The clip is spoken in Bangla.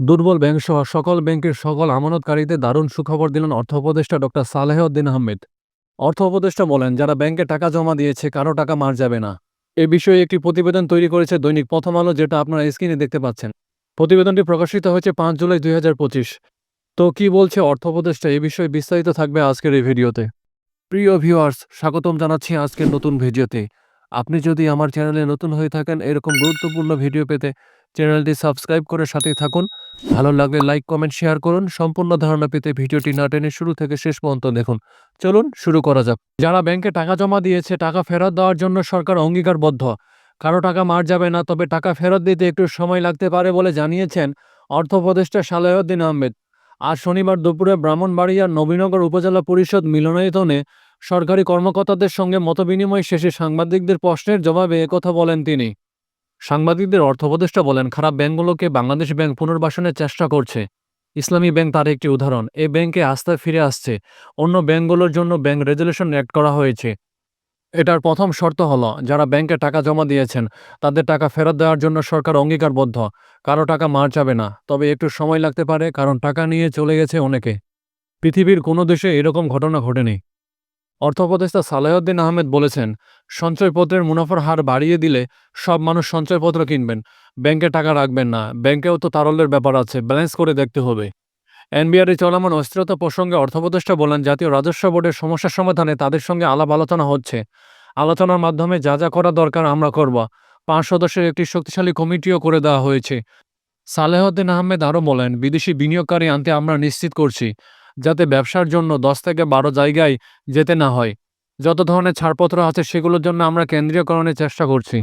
দুর্বল ব্যাংক সহ সকল ব্যাংকের সকল আমানতকারীদের দারুণ সুখবর দিলেন অর্থ উপদেষ্টা ডক্টর সালেহউদ্দিন আহমেদ। অর্থ উপদেষ্টা বলেন, যারা ব্যাংকে টাকা জমা দিয়েছে, কারও টাকা মার যাবে না। এ বিষয়ে একটি প্রতিবেদন তৈরি করেছে দৈনিক প্রথম আলো, যেটা আপনারা স্ক্রিনে দেখতে পাচ্ছেন। প্রতিবেদনটি প্রকাশিত হয়েছে পাঁচ জুলাই দুই হাজার পঁচিশ। তো কি বলছে অর্থ উপদেষ্টা? এ বিষয়ে বিস্তারিত থাকবে আজকের এই ভিডিওতে। প্রিয় ভিউয়ার্স, স্বাগতম জানাচ্ছি আজকের নতুন ভিডিওতে। আপনি যদি আমার চ্যানেলে নতুন হয়ে থাকেন, এরকম গুরুত্বপূর্ণ ভিডিও পেতে চ্যানেলটি সাবস্ক্রাইব করে সাথেই থাকুন। ভালো লাগলে লাইক, কমেন্ট, শেয়ার করুন। সম্পূর্ণ ধারণা পেতে ভিডিওটি না টেনে শুরু থেকে শেষ পর্যন্ত দেখুন। চলুন শুরু করা যাক। যারা ব্যাংকে টাকা জমা দিয়েছে, টাকা ফেরত দেওয়ার জন্য সরকার অঙ্গীকারবদ্ধ। কারও টাকা মার যাবে না, তবে টাকা ফেরত দিতে একটু সময় লাগতে পারে বলে জানিয়েছেন অর্থ উপদেষ্টা সালাহউদ্দিন আহমেদ। আজ শনিবার দুপুরে ব্রাহ্মণবাড়িয়ার নবীনগর উপজেলা পরিষদ মিলনায়তনে সরকারি কর্মকর্তাদের সঙ্গে মতবিনিময় শেষে সাংবাদিকদের প্রশ্নের জবাবে একথা বলেন তিনি। সাংবাদিকদের অর্থ উপদেষ্টা বলেন, খারাপ ব্যাংকগুলোকে বাংলাদেশ ব্যাংক পুনর্বাসনের চেষ্টা করছে। ইসলামী ব্যাংক তার একটি উদাহরণ, এ ব্যাংকে আস্থায় ফিরে আসছে। অন্য ব্যাংকগুলোর জন্য ব্যাংক রেজুলেশন অ্যাড করা হয়েছে। এটার প্রথম শর্ত হলো, যারা ব্যাংকে টাকা জমা দিয়েছেন, তাদের টাকা ফেরত দেওয়ার জন্য সরকার অঙ্গীকারবদ্ধ। কারও টাকা মার যাবে না। তবে একটু সময় লাগতে পারে, কারণ টাকা নিয়ে চলে গেছে অনেকে। পৃথিবীর কোনো দেশে এরকম ঘটনা ঘটেনি। অর্থ উপদেষ্টা সালাহউদ্দিন আহমেদ বলেছেন, সঞ্চয়পত্রের মুনাফার হার বাড়িয়ে দিলে সব মানুষ সঞ্চয়পত্র কিনবেন, ব্যাংকে টাকা রাখবেন না, ব্যাংকেও তো তারল্যের ব্যাপার আছে, ব্যালেন্স করে দেখতে হবে। এনবিআর চলমান অস্থিরতা প্রসঙ্গে অর্থ উপদেষ্টা বলেন, জাতীয় রাজস্ব বোর্ডের সমস্যার সমাধানে তাদের সঙ্গে আলাপ আলোচনা হচ্ছে। আলোচনার মাধ্যমে যা যা করা দরকার আমরা করব। পাঁচ সদস্যের একটি শক্তিশালী কমিটিও করে দেওয়া হয়েছে। সালেহউদ্দিন আহমেদ আরও বলেন, বিদেশি বিনিয়োগকারী আনতে আমরা নিশ্চিত করছি। যাতে ব্যবসার জন্য দশ থেকে বারো জায়গায় যেতে না হয়। যত ধরনের ছাড়পত্র আছে সেগুলোর জন্য আমরা কেন্দ্রীয়করণের চেষ্টা করছি।